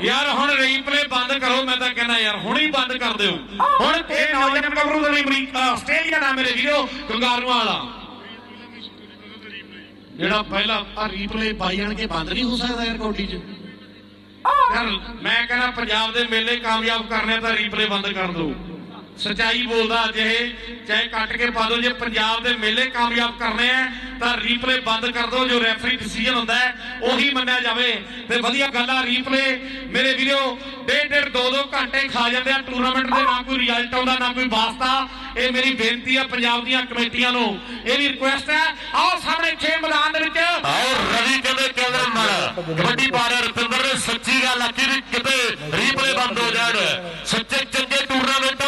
ਯਾਰ ਹੁਣ ਰੀਪਲੇ ਬੰਦ ਕਰੋ, ਮੈਂ ਤਾਂ ਕਹਿੰਦਾ ਯਾਰ ਹੁਣ ਹੀ ਬੰਦ ਕਰ ਦਿਓ। ਹੁਣ ਇਹ ਨੌਜਵਾਨ ਗੱਭਰੂ ਦੇ ਅਮਰੀਕਾ ਆਸਟ੍ਰੇਲੀਆ ਦਾ ਮੇਰੇ ਵੀਰੋ ਕੰਗਾਰੂਆਂ ਵਾਲਾ। ਜਿਹੜਾ ਪਹਿਲਾਂ ਆ ਰੀਪਲੇ ਪਾਈ ਜਾਣਗੇ ਬੰਦ ਨਹੀਂ ਹੋ ਸਕਦਾ ਯਾਰ ਕੌਡੀ 'ਚ। ਯਾਰ, ਮੈਂ ਕਹਿੰਦਾ ਪੰਜਾਬ ਦੇ ਮੇਲੇ ਕਾਮਯਾਬ ਕਰਨੇ ਤਾਂ ਰੀਪਲੇ ਬੰਦ ਕਰ ਦਿਓ। ਸਚਾਈ ਬੋਲਦਾ ਅੱਜ ਚਾਹੇ ਕੱਟ ਕੇ ਪਾ ਦਿਓ, ਜੇ ਪੰਜਾਬ ਦੇ ਮੇਲੇ ਕਾਮਯਾਬ ਕਰਨੇ ਆ, ਤਾਂ ਰੀਪਲੇ ਬੰਦ ਕਰ ਦਿਓ, ਜੋ ਰੈਫਰੀ ਡਿਸੀਜਨ ਹੁੰਦਾ ਹੈ, ਉਹੀ ਮੰਨਿਆ ਜਾਵੇ। ਤੇ ਵਧੀਆ ਗੱਲ ਆ ਰੀਪਲੇ ਮੇਰੇ ਵੀਰੋ, ਡੇਢ ਡੇਢ ਦੋ ਦੋ ਘੰਟੇ ਖਾ ਜਾਂਦੇ ਆ ਟੂਰਨਾਮੈਂਟ ਦੇ, ਨਾ ਕੋਈ ਰਿਜ਼ਲਟ ਆਉਂਦਾ ਨਾ ਕੋਈ ਵਾਸਤਾ। ਇਹ ਮੇਰੀ ਬੇਨਤੀ ਆ ਪੰਜਾਬ ਦੀਆਂ ਕਮੇਟੀਆਂ ਨੂੰ। ਇਹ ਵੀ ਰਿਕੁਐਸਟ ਹੈ। ਆਓ ਸਾਹਮਣੇ ਛੇ ਮੈਦਾਨ ਦੇ ਵਿੱਚ ਆਓ, ਰਵੀ ਕਹਿੰਦੇ ਕੇਂਦਰ ਨਾਲ। ਕਬੱਡੀ ਬਾਰੇ ਰਤਿੰਦਰ ਸੱਚੀ ਗੱਲ ਆਖੀ ਵੀ ਕਿਤੇ ਰੀਪਲੇ ਬੰਦ ਹੋ ਜਾਣ। ਸੱਚੇ ਚੰਗੇ ਟੂਰਨਾਮੈਂਟਾਂ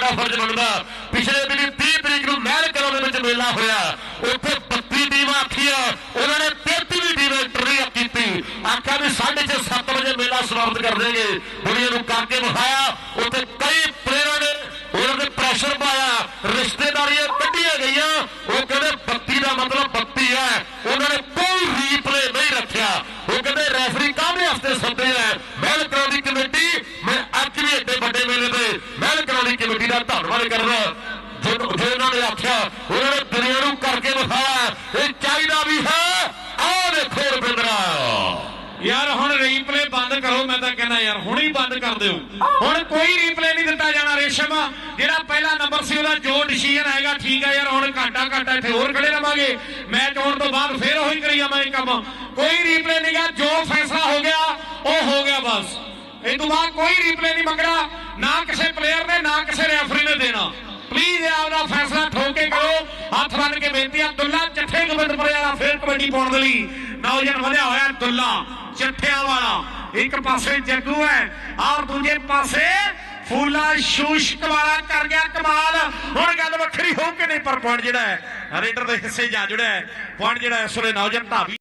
ਨੂੰ ਐਪਰੀਸ਼ੀਏਟ ਫਰਜ਼ ਬਣਦਾ। ਪਿਛਲੇ ਦਿਨੀ 30 ਤਰੀਕ ਨੂੰ ਮਹਿਲ ਕਰੋ ਦੇ ਵਿੱਚ ਮੇਲਾ ਹੋਇਆ। ਉੱਥੇ 32 ਟੀਮਾਂ ਆਖੀਆਂ। ਉਹਨਾਂ ਨੇ 33ਵੀਂ ਟੀਮ ਐਂਟਰੀ ਕੀਤੀ। ਆਖਿਆ ਵੀ 6:30 7 ਵਜੇ ਮੇਲਾ ਸਮਾਪਤ ਕਰ ਦੇਗੇ ਦੁਨੀਆ ਨੂੰ ਕਰਕੇ ਵਿਖਾਇਆ। ਉੱਥੇ ਕਈ ਪਲੇਅਰਾਂ ਨੇ ਉਹਨਾਂ ਨੇ ਪ੍ਰੈਸ਼ਰ ਪਾਇਆ। ਰਿਸ਼ਤੇਦਾਰੀਆਂ ਕੱਢੀਆਂ ਗਈਆਂ। ਉਹ ਕਹਿੰਦੇ, ਬੱਤੀ ਦਾ ਮਤਲਬ ਬੱਤੀ ਹੈ। ਉਹਨਾਂ ਨੇ ਕੋਈ ਰੀਪਲੇ ਨਹੀਂ ਰੱਖਿਆ। ਉਹ ਕਹਿੰਦੇ ਰੈਫਰੀ ਕਾਹਦੇ ਵਾਸਤੇ ਸੱਦੇ ਆ? ਮਹਿਲ ਕਰਾਉਣੀ ਕਮੇਟੀ, ਮੈਂ ਅੱਜ ਵੀ ਏਡੇ ਵੱਡੇ ਕਮੇਟੀ ਦਾ ਧੰਨਵਾਦ ਕਰਦਾ ਜੋ ਜੋ ਉਹਨਾਂ ਨੇ ਆਖਿਆ, ਉਹਨਾਂ ਨੇ ਦੁਨੀਆ ਨੂੰ ਕਰਕੇ ਵਿਖਾਇਆ। ਇਹ ਚਾਹੀਦਾ ਵੀ ਹੈ। ਆਹ ਦੇਖੋ ਰਵਿੰਦਰਾ ਯਾਰ, ਹੁਣ ਰੀਪਲੇ ਬੰਦ ਕਰੋ, ਮੈਂ ਤਾਂ ਕਹਿੰਦਾ ਯਾਰ, ਹੁਣ ਹੀ ਬੰਦ ਕਰ ਦਿਓ। ਹੁਣ ਕੋਈ ਰੀਪਲੇ ਨਹੀਂ ਦਿੱਤਾ ਜਾਣਾ ਰੇਸ਼ਮ। ਜਿਹੜਾ ਪਹਿਲਾ ਨੰਬਰ ਸੀ, ਉਹਦਾ ਜੋ ਡਿਸੀਜਨ ਹੈਗਾ ਠੀਕ ਹੈ ਯਾਰ, ਹੁਣ ਘਾਟਾ ਘਾਟਾ ਇੱਥੇ ਹੋਰ ਖੜੇ ਰਵਾਂਗੇ। ਮੈਚ ਹੋਣ ਤੋਂ ਬਾਅਦ ਫੇਰ ਉਹੀ ਕਰੀ ਜਾਵਾਂਗੇ ਕੰਮ। ਕੋਈ ਰੀਪਲੇ ਨਹੀਂਗਾ ਜੋ ਫੈਸਲਾ ਹੋ ਗਿਆ, ਉਹ ਹੋ ਗਿਆ ਬਸ। ਇਹ ਤੋਂ ਬਾਅਦ ਕੋਈ ਰੀਪਲੇ ਨਹੀਂ ਮੰਗਣਾ, ਨਾ ਕਿਸੇ ਪਲੇਅਰ ਨੇ, ਨਾ ਕਿਸੇ ਰੈਫਰੀ ਨੇ ਦੇਣਾ। ਪਲੀਜ਼ ਆਪਦਾ ਫੈਸਲਾ ਠੋਕ ਕੇ ਕਰੋ। ਹੱਥ ਬੰਨ ਕੇ ਬੇਨਤੀ ਆ, ਦੁੱਲਾ ਚੱਠੇ ਗੋਬਿੰਦਪੁਰੇ ਵਾਲਾ ਫੇਰ ਕਬੱਡੀ ਪਾਉਣ ਦੇ ਲਈ। ਨੌਜਵਾਨ ਵਧਿਆ ਹੋਇਆ ਦੁੱਲਾ ਚੱਠਿਆਂ ਵਾਲਾ। ਇੱਕ ਪਾਸੇ ਜੱਗੂ ਹੈ ਔਰ ਦੂਜੇ ਪਾਸੇ ਫੂਲਾ ਸ਼ੂਸ਼ਕ ਵਾਲਾ ਕਰ ਗਿਆ ਕਮਾਲ। ਹੁਣ ਗੱਲ ਵੱਖਰੀ ਹੋ ਕੇ ਨਹੀਂ, ਪਰ ਪੁਆਇੰਟ ਜਿਹੜਾ ਹੈ, ਰੇਡਰ ਦੇ ਹਿੱਸੇ ਜਾ ਜੁੜਿਆ ਪੁਆਇੰਟ ਜਿਹੜਾ ਇਸ ਵੇਲੇ ਨੌਜਵਾਨ ਢਾਬੀ